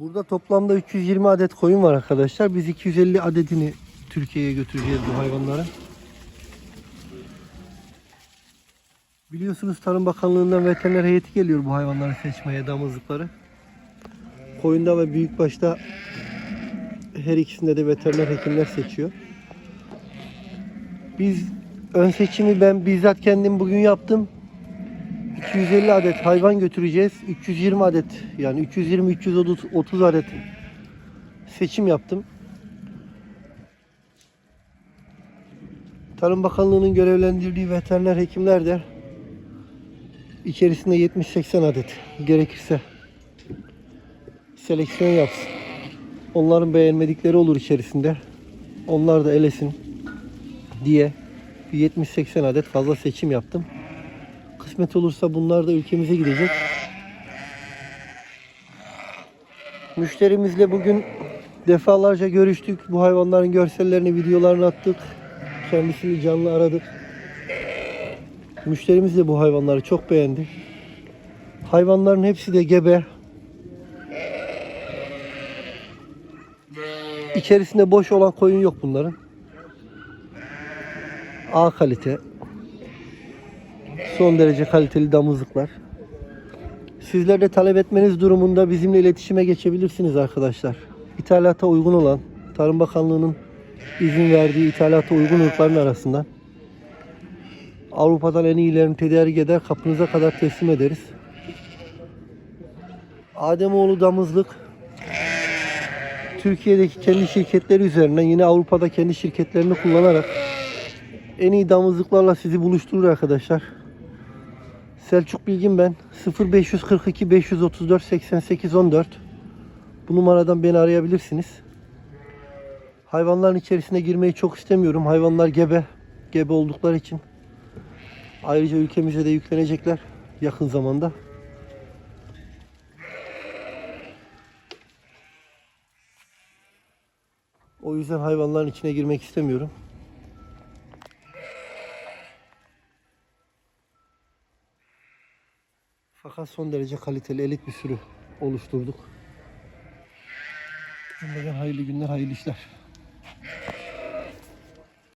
Burada toplamda 320 adet koyun var arkadaşlar. Biz 250 adedini Türkiye'ye götüreceğiz bu hayvanları. Biliyorsunuz Tarım Bakanlığı'ndan veteriner heyeti geliyor bu hayvanları seçmeye, damızlıkları. Koyunda ve büyükbaşta her ikisinde de veteriner hekimler seçiyor. Biz ön seçimi ben bizzat kendim bugün yaptım. 250 adet hayvan götüreceğiz. 320 adet yani 320 330 30 adet seçim yaptım. Tarım Bakanlığı'nın görevlendirdiği veteriner hekimler de içerisinde 70-80 adet gerekirse seleksiyon yapsın. Onların beğenmedikleri olur içerisinde. Onlar da elesin diye bir 70-80 adet fazla seçim yaptım. Kısmet olursa bunlar da ülkemize gidecek. Müşterimizle bugün defalarca görüştük. Bu hayvanların görsellerini, videolarını attık. Kendisini canlı aradık. Müşterimiz de bu hayvanları çok beğendi. Hayvanların hepsi de gebe. İçerisinde boş olan koyun yok bunların. A kalite. Son derece kaliteli damızlıklar. Sizler de talep etmeniz durumunda bizimle iletişime geçebilirsiniz arkadaşlar. İthalata uygun olan, Tarım Bakanlığı'nın izin verdiği ithalata uygun ırkların arasından Avrupa'dan en iyilerini tedarik eder, kapınıza kadar teslim ederiz. Ademoğlu Damızlık Türkiye'deki kendi şirketleri üzerinden yine Avrupa'da kendi şirketlerini kullanarak en iyi damızlıklarla sizi buluşturur arkadaşlar. Selçuk Bilgin ben. 0542 534 88 14. Bu numaradan beni arayabilirsiniz. Hayvanların içerisine girmeyi çok istemiyorum. Hayvanlar gebe. Gebe oldukları için. Ayrıca ülkemize de yüklenecekler yakın zamanda. O yüzden hayvanların içine girmek istemiyorum. Fakat son derece kaliteli elit bir sürü oluşturduk. Şimdiden hayırlı günler, hayırlı işler.